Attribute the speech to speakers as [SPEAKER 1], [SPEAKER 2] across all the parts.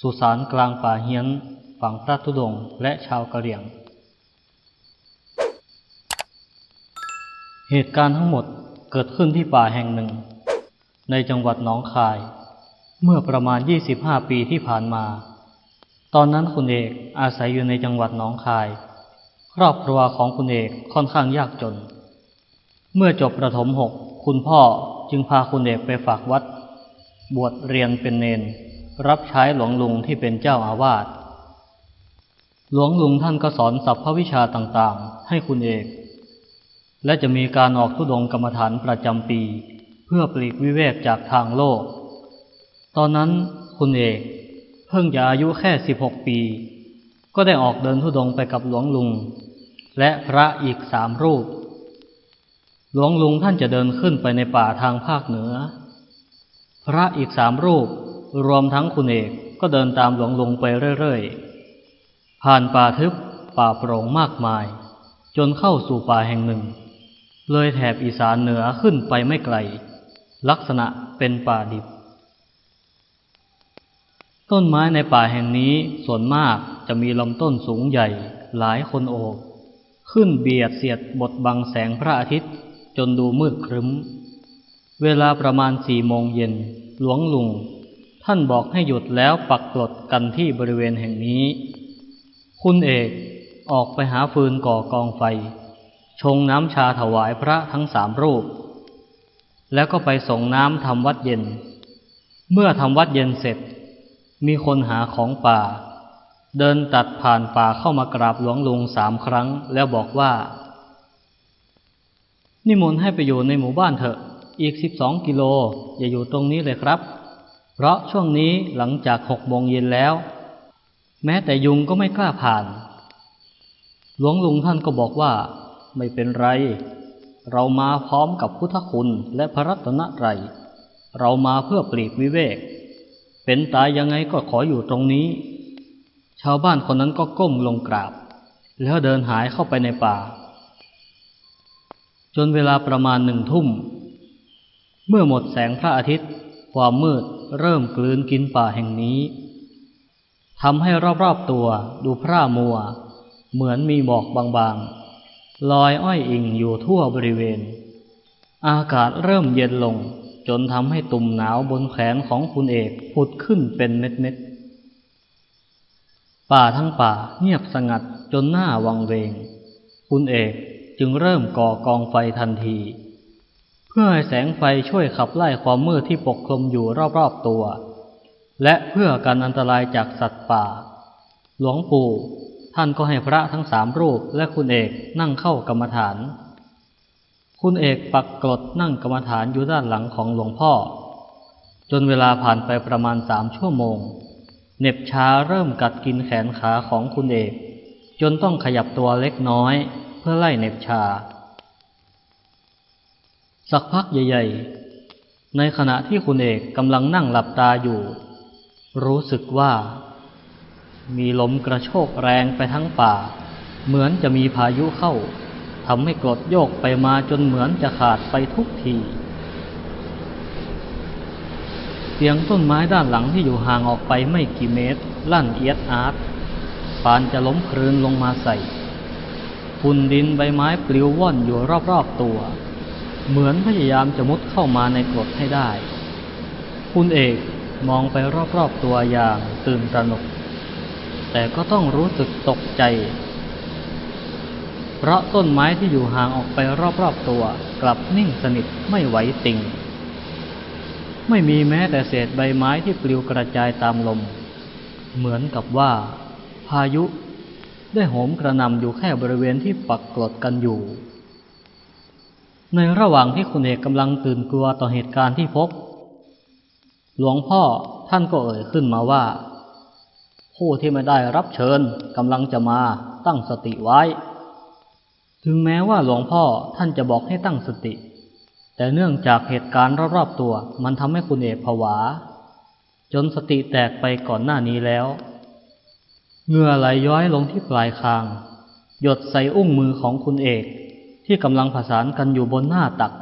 [SPEAKER 1] สุสานกลางป่าเฮียนฝั่งพระธุดงค์และชาวกะเหรี่ยง เหตุการณ์ทั้งหมดเกิดขึ้นที่ป่าแห่งหนึ่ง ในจังหวัดหนองคาย เมื่อประมาณ 25 ปีที่ผ่านมา ตอนนั้นคุณเอกอาศัยอยู่ในจังหวัดหนองคาย ครอบครัวของคุณเอกค่อนข้างยากจน เมื่อจบประถมหกคุณพ่อจึงพาคุณเอกไปฝากวัด บวชเรียนเป็นเนน รับใช้หลวงลุงที่เป็นเจ้าอาวาส หลวงลุงท่านก็สอนสัพพวิชาต่างๆ ให้คุณเอก และจะมีการออกทุดงกรรมฐานประจำปี เพื่อปลีกวิเวกจากทางโลก ตอนนั้นคุณเอกเพิ่งจะอายุแค่ 16 ปี ก็ได้ออกเดินทุดงไปกับหลวงลุง และพระอีกสามรูป หลวงลุงท่านจะเดินขึ้นไปในป่าทางภาคเหนือ พระอีกสามรูป รวมทั้งคุณเอกก็เดินตามหลวงลุงไปเรื่อยๆ ผ่านป่าทึบป่าโปร่งมากมาย จนเข้าสู่ป่าแห่งหนึ่ง เลยแถบอีสานเหนือขึ้นไปไม่ไกล ลักษณะเป็นป่าดิบ ต้นไม้ในป่าแห่งนี้ส่วนมากจะมีลำต้นสูงใหญ่หลายคนโอบ ขึ้นเบียดเสียดบดบังแสงพระอาทิตย์จนดูมืดครึ้ม เวลาประมาณสี่โมงเย็นหลวงลุง ท่านบอกให้หยุดแล้วปักกลดกันที่บริเวณแห่งนี้ คุณเอกออกไปหาฟืนก่อกองไฟ ชงน้ำชาถวายพระทั้งสามรูป แล้วก็ไปส่งน้ำทำวัดเย็น เมื่อทำวัดเย็นเสร็จ มีคนหาของป่า เดินตัดผ่านป่าเข้ามากราบหลวงลุงสามครั้ง แล้วบอกว่า นิมนต์ให้ไปอยู่ในหมู่บ้านเถอะ อีกสิบสองกิโลอย่าอยู่ตรงนี้เลยครับ เพราะช่วงนี้หลังจากหกโมงเย็นแล้ว แม้แต่ยุงก็ไม่กล้าผ่าน หลวงลุงท่านก็บอกว่า ไม่เป็นไร เรามาพร้อมกับพุทธคุณและพระรัตนตรัยเรามาเพื่อปลีกวิเวก เป็นตายยังไงก็ขออยู่ตรงนี้ ชาวบ้านคนนั้นก็ก้มลงกราบ แล้วเดินหายเข้าไปในป่า จนเวลาประมาณหนึ่งทุ่ม เมื่อหมดแสงพระอาทิตย์ ความมืด เริ่มกลืนกินป่าแห่งนี้ทำให้รอบๆตัวดูพร่ามัว เหมือนมีหมอกบางๆ ลอยอ้อยอิงอยู่ทั่วบริเวณ อากาศเริ่มเย็นลง จนทำให้ตุ่มหนาวบนแขนของคุณเอกผุดขึ้นเป็นเม็ดๆ ป่าทั้งป่าเงียบสงัดจนหน้าวังเวง คุณเอกจึงเริ่มก่อกองไฟทันที พื่อให้แสงไฟช่วยขับไล่ความมืดที่ปกคลุมอยู่รอบๆตัว และเพื่อกันอันตรายจากสัตว์ป่า หลวงปู่ท่านก็ให้พระทั้งสามรูปและคุณเอกนั่งเข้ากรรมฐาน คุณเอกปักกรดนั่งกรรมฐานอยู่ด้านหลังของหลวงพ่อ จนเวลาผ่านไปประมาณสามชั่วโมง เน็บชาเริ่มกัดกินแขนขาของคุณเอก จนต้องขยับตัวเล็กน้อยเพื่อไล่เน็บชา สักพักใหญ่ ๆ ในขณะที่คุณเอกกำลังนั่งหลับตาอยู่ รู้สึกว่า มีลมกระโชกแรงไปทั้งป่า เหมือนจะมีพายุเข้าทำให้กรดโยกไปมาจนเหมือนจะขาดไปทุกที เสียงต้นไม้ด้านหลังที่อยู่ห่างออกไปไม่กี่เมตร ลั่นเอียดอาร์ตปานจะล้มคลืนลงมาใส่ฝุ่นดินใบไม้ปลิวว่อนอยู่รอบๆตัว เหมือนพยายามจะมุดเข้ามาในกรดให้ได้ คุณเอกมองไปรอบๆตัวอย่างตื่นตระหนก แต่ก็ต้องรู้สึกตกใจ เพราะต้นไม้ที่อยู่ห่างออกไปรอบๆตัว กลับนิ่งสนิทไม่ไหวติงไม่มีแม้แต่เศษใบไม้ที่ปลิวกระจายตามลม เหมือนกับว่า พายุได้โหมกระนำอยู่แค่บริเวณที่ปักกลดกันอยู่ ในระหว่างที่คุณเอกกำลังตื่นกลัวต่อเหตุการณ์ที่พบ หลวงพ่อท่านก็เอ่ยขึ้นมาว่า ผู้ที่ไม่ได้รับเชิญกำลังจะมาตั้งสติไว้ ถึงแม้ว่าหลวงพ่อท่านจะบอกให้ตั้งสติ แต่เนื่องจากเหตุการณ์รอบๆตัว มันทำให้คุณเอกผวา จนสติแตกไปก่อนหน้านี้แล้วเงื่อไหลย้อยลงที่ปลายคาง หยดใส่อุ้งมือของคุณเอก ที่กำลังผสานกันอยู่บนหน้าตัก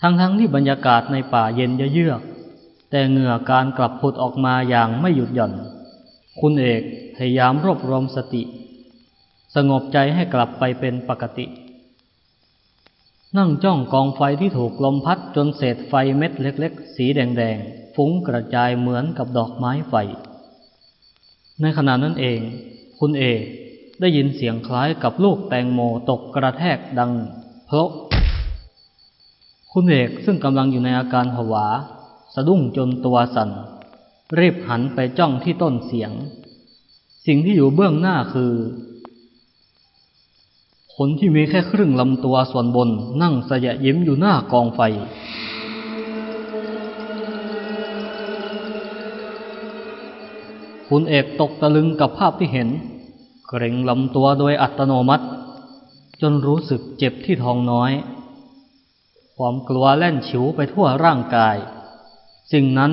[SPEAKER 1] ทั้งๆทที่บรรยากาศในป่าเย็นเยือก แต่เหงื่อการกลับผุดออกมาอย่างไม่หยุดหย่อน คุณเอกพยายามรวบรวมสติ สงบใจให้กลับไปเป็นปกติ นั่งจ้องกองไฟที่ถูกลมพัดจนเศษไฟเม็ดเล็ก ๆ สีแดงๆ ฟุ้งกระจายเหมือนกับดอกไม้ไฟ ในขณะนั้นเอง คุณเอก ได้ยินเสียงคล้ายกับลูกแตงโมตกกระแทกดังเพลาะคุณเอกซึ่งกำลังอยู่ในอาการผวา สะดุ้งจนตัวสั่นรีบหันไปจ้องที่ต้นเสียง สิ่งที่อยู่เบื้องหน้าคือคนที่มีแค่ครึ่งลำตัวส่วนบนนั่งสยะยิ้มอยู่หน้ากองไฟ คุณเอกตกตะลึงกับภาพที่เห็น เกร็งลำตัวโดยอัตโนมัติ จนรู้สึกเจ็บที่ท้องน้อย ความกลัวแล่นฉิวไปทั่วร่างกาย สิ่งนั้น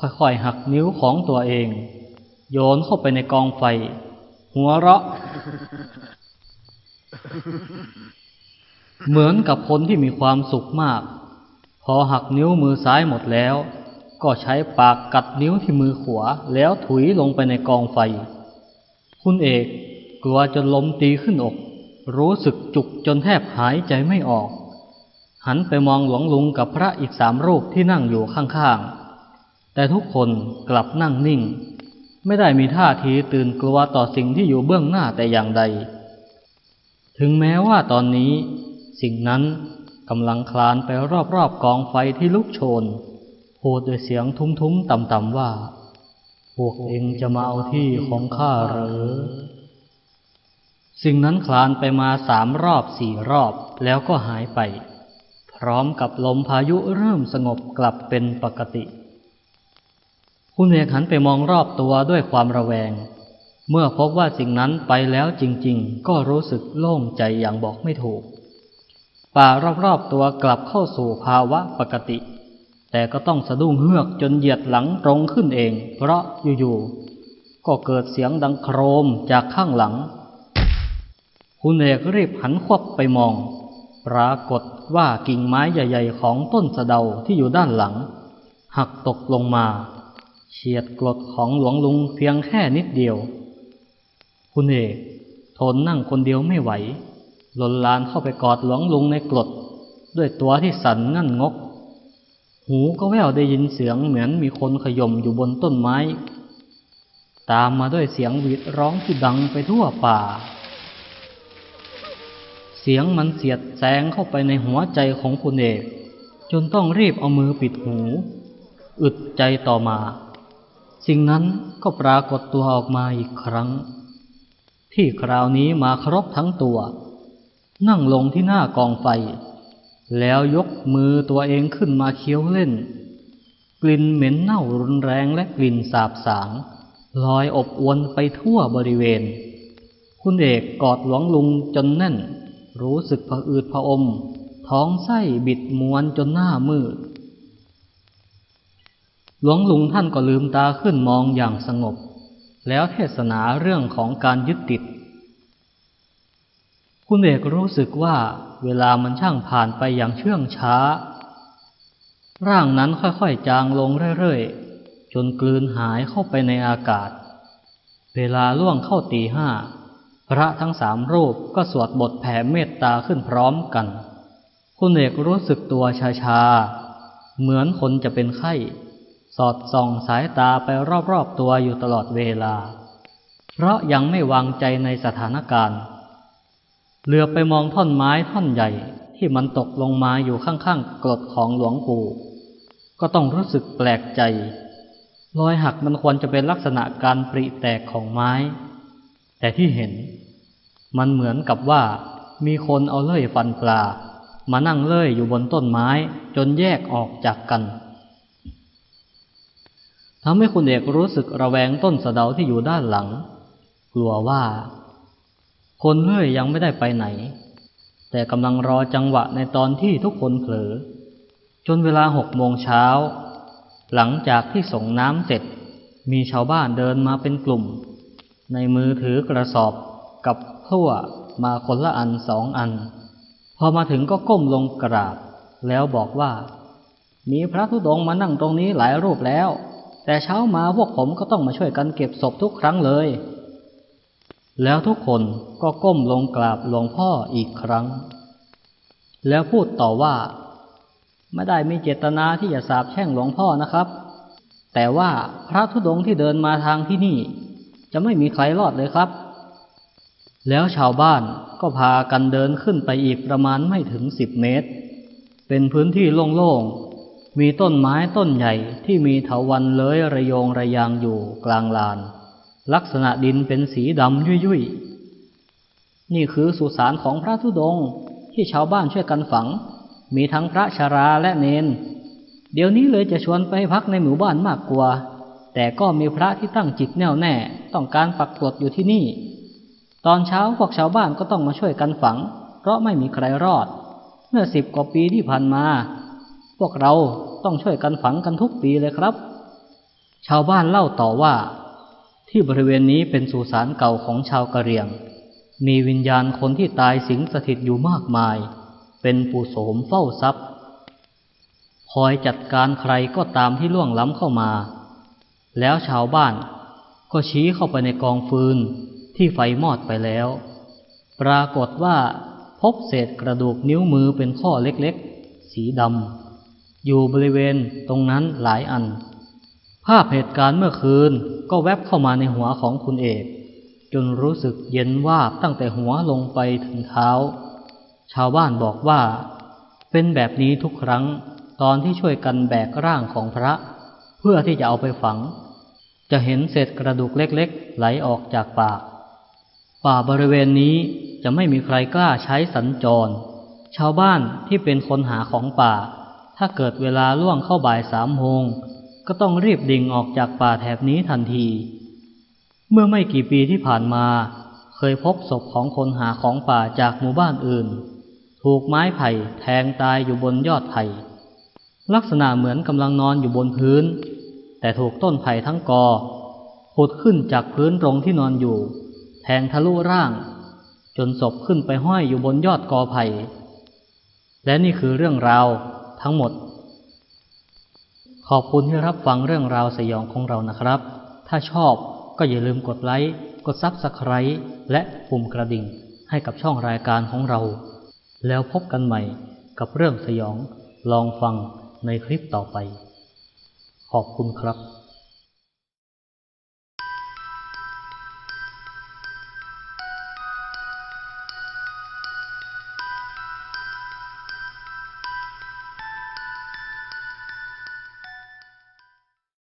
[SPEAKER 1] ค่อยๆหักนิ้วของตัวเอง โยนเข้าไปในกองไฟ หัวเราะ เหมือนกับคนที่มีความสุขมาก พอหักนิ้วมือซ้ายหมดแล้ว ก็ใช้ปากกัดนิ้วที่มือขวาแล้วถุยลงไปในกองไฟ คุณเอกกลัวจนลมตีขึ้นอก รู้สึกจุกจนแทบหายใจไม่ออก หันไปมองหลวงลุงกับพระอีกสามรูปที่นั่งอยู่ข้างๆ แต่ทุกคนกลับนั่งนิ่ง ไม่ได้มีท่าทีตื่นกลัวต่อสิ่งที่อยู่เบื้องหน้าแต่อย่างใด ถึงแม้ว่าตอนนี้สิ่งนั้นกำลังคลานไปรอบๆกองไฟที่ลุกโชนพูดด้วยเสียงทุ้มๆต่ำๆว่า วกเองจะมาเอาที่ของข้าหรือ สิ่งนั้นคลานไปมาสามรอบสี่รอบแล้วก็หายไป พร้อมกับลมพายุเริ่มสงบกลับเป็นปกติ คุณเอกหันไปมองรอบตัวด้วยความระแวง เมื่อพบว่าสิ่งนั้นไปแล้วจริง ๆ ก็รู้สึกโล่งใจอย่างบอกไม่ถูก ป่ารอบๆตัวกลับเข้าสู่ภาวะปกติ แต่ก็ต้องสะดุ้งเฮือกจนเหยียดหลังตรงขึ้นเอง เพราะอยู่ๆก็เกิดเสียงดังโครมจากข้างหลัง คุณเอกรีบหันควับไปมอง ปรากฏว่ากิ่งไม้ใหญ่ๆของต้นสะเดาที่อยู่ด้านหลัง หักตกลงมาเฉียดกรดของหลวงลุงเพียงแค่นิดเดียว คุณเอกทนนั่งคนเดียวไม่ไหวหล่นลานเข้าไปกอดหลวงลุงในกรดด้วยตัวที่สั่นงั่นงก หูก็แว่วได้ยินเสียงเหมือนมีคนขย่มอยู่บนต้นไม้ ตามมาด้วยเสียงหวีดร้องที่ดังไปทั่วป่า เสียงมันเสียดแสงเข้าไปในหัวใจของคุณเอก จนต้องรีบเอามือปิดหู อึดใจต่อมา สิ่งนั้นก็ปรากฏตัวออกมาอีกครั้ง ที่คราวนี้มาครบทั้งตัว นั่งลงที่หน้ากองไฟ แล้วยกมือตัวเองขึ้นมาเคี้ยวเล่น กลิ่นเหม็นเน่ารุนแรงและกลิ่นสาบสางลอยอบอวนไปทั่วบริเวณ คุณเอกกอดหลวงลุงจนแน่น รู้สึกผะอืดผะอม ท้องไส้บิดมวนจนหน้ามืด หลวงลุงท่านก็ลืมตาขึ้นมองอย่างสงบ แล้วเทศนาเรื่องของการยึดติด คุณเอกรู้สึกว่าเวลามันช่างผ่านไปอย่างเชื่องช้า ร่างนั้นค่อยๆจางลงเรื่อยๆ จนกลืนหายเข้าไปในอากาศ เวลาล่วงเข้าตีห้า พระทั้งสามรูปก็สวดบทแผ่เมตตาขึ้นพร้อมกัน คุณเอกรู้สึกตัวชาๆ เหมือนคนจะเป็นไข้ สอดส่องสายตาไปรอบๆตัวอยู่ตลอดเวลา เพราะยังไม่วางใจในสถานการณ์ เหลือไปมองท่อนไม้ท่อนใหญ่ที่มันตกลงมาอยู่ข้างๆกรดของหลวงปู่ ก็ต้องรู้สึกแปลกใจ รอยหักมันควรจะเป็นลักษณะการปริแตกของไม้ แต่ที่เห็น มันเหมือนกับว่า มีคนเอาเลื่อยฟันปลา มานั่งเลื่อยอยู่บนต้นไม้จนแยกออกจากกันทำให้คุณเอกรู้สึกระแวงต้นสะเดาที่อยู่ด้านหลัง กลัวว่า คนเลื่อยยังไม่ได้ไปไหน แต่กำลังรอจังหวะในตอนที่ทุกคนเผลอ จนเวลาหกโมงเช้า หลังจากที่ส่งน้ำเสร็จ มีชาวบ้านเดินมาเป็นกลุ่ม ในมือถือกระสอบกับพั่วมาคนละอันสองอัน พอมาถึงก็ก้มลงกราบ แล้วบอกว่า มีพระธุดงค์มานั่งตรงนี้หลายรูปแล้ว แต่เช้ามาพวกผมก็ต้องมาช่วยกันเก็บศพทุกครั้งเลย แล้วทุกคนก็ก้มลงกราบหลวงพ่ออีกครั้ง แล้วพูดต่อว่า ไม่ได้มีเจตนาที่จะสาบแช่งหลวงพ่อนะครับ แต่ว่าพระธุดงที่เดินมาทางที่นี่ จะไม่มีใครรอดเลยครับ แล้วชาวบ้านก็พากันเดินขึ้นไปอีกประมาณไม่ถึงสิบเมตร เป็นพื้นที่โล่งๆ มีต้นไม้ต้นใหญ่ที่มีเถาวันเลื้อยระโยงระยางอยู่กลางลาน ลักษณะดินเป็นสีดำยุ่ยๆนี่คือสุสานของพระธุดงค์ที่ชาวบ้านช่วยกันฝัง มีทั้งพระชาราและเนน เดี๋ยวนี้เลยจะชวนไปพักในหมู่บ้านมากกว่า แต่ก็มีพระที่ตั้งจิตแน่วแน่ ต้องการปักกรดอยู่ที่นี่ ตอนเช้าพวกชาวบ้านก็ต้องมาช่วยกันฝัง เพราะไม่มีใครรอด เมื่อสิบกว่าปีที่ผ่านมา พวกเราต้องช่วยกันฝังกันทุกปีเลยครับ ชาวบ้านเล่าต่อว่า ที่บริเวณนี้เป็นสุสานเก่าของชาวกะเหรี่ยง มีวิญญาณคนที่ตายสิงสถิตอยู่มากมาย เป็นปู่โสมเฝ้าทรัพย์ คอยจัดการใครก็ตามที่ล่วงล้ำเข้ามา แล้วชาวบ้านก็ชี้เข้าไปในกองฟืนที่ไฟมอดไปแล้ว ปรากฏว่าพบเศษกระดูกนิ้วมือเป็นข้อเล็กๆ สีดำอยู่บริเวณตรงนั้นหลายอัน ภาพเหตุการณ์เมื่อคืนก็แวบเข้ามาในหัวของคุณเอก จนรู้สึกเย็นวาบตั้งแต่หัวลงไปถึงเท้า ชาวบ้านบอกว่า เป็นแบบนี้ทุกครั้งตอนที่ช่วยกันแบกร่างของพระ เพื่อที่จะเอาไปฝัง จะเห็นเศษกระดูกเล็กๆ ไหลออกจากปาก ป่าบริเวณนี้จะไม่มีใครกล้าใช้สัญจร ชาวบ้านที่เป็นคนหาของป่า ถ้าเกิดเวลาล่วงเข้าบ่ายสามโมง ก็ต้องรีบดิ่งออกจากป่าแถบนี้ทันที เมื่อไม่กี่ปีที่ผ่านมา เคยพบศพของคนหาของป่าจากหมู่บ้านอื่น ถูกไม้ไผ่แทงตายอยู่บนยอดไผ่ลักษณะเหมือนกำลังนอนอยู่บนพื้น แต่ถูกต้นไผ่ทั้งกอขุดขึ้นจากพื้นตรงที่นอนอยู่ แทงทะลุร่าง จนศพขึ้นไปห้อยอยู่บนยอดกอไผ่และนี่คือเรื่องราวทั้งหมด ขอบคุณที่รับฟังเรื่องราวสยองของเรานะครับ ถ้าชอบก็อย่าลืมกดไลค์ กดซับสไครต์และปุ่มกระดิ่ง ให้กับช่องรายการของเรา แล้วพบกันใหม่กับเรื่องสยอง ลองฟังในคลิปต่อไป ขอบคุณครับ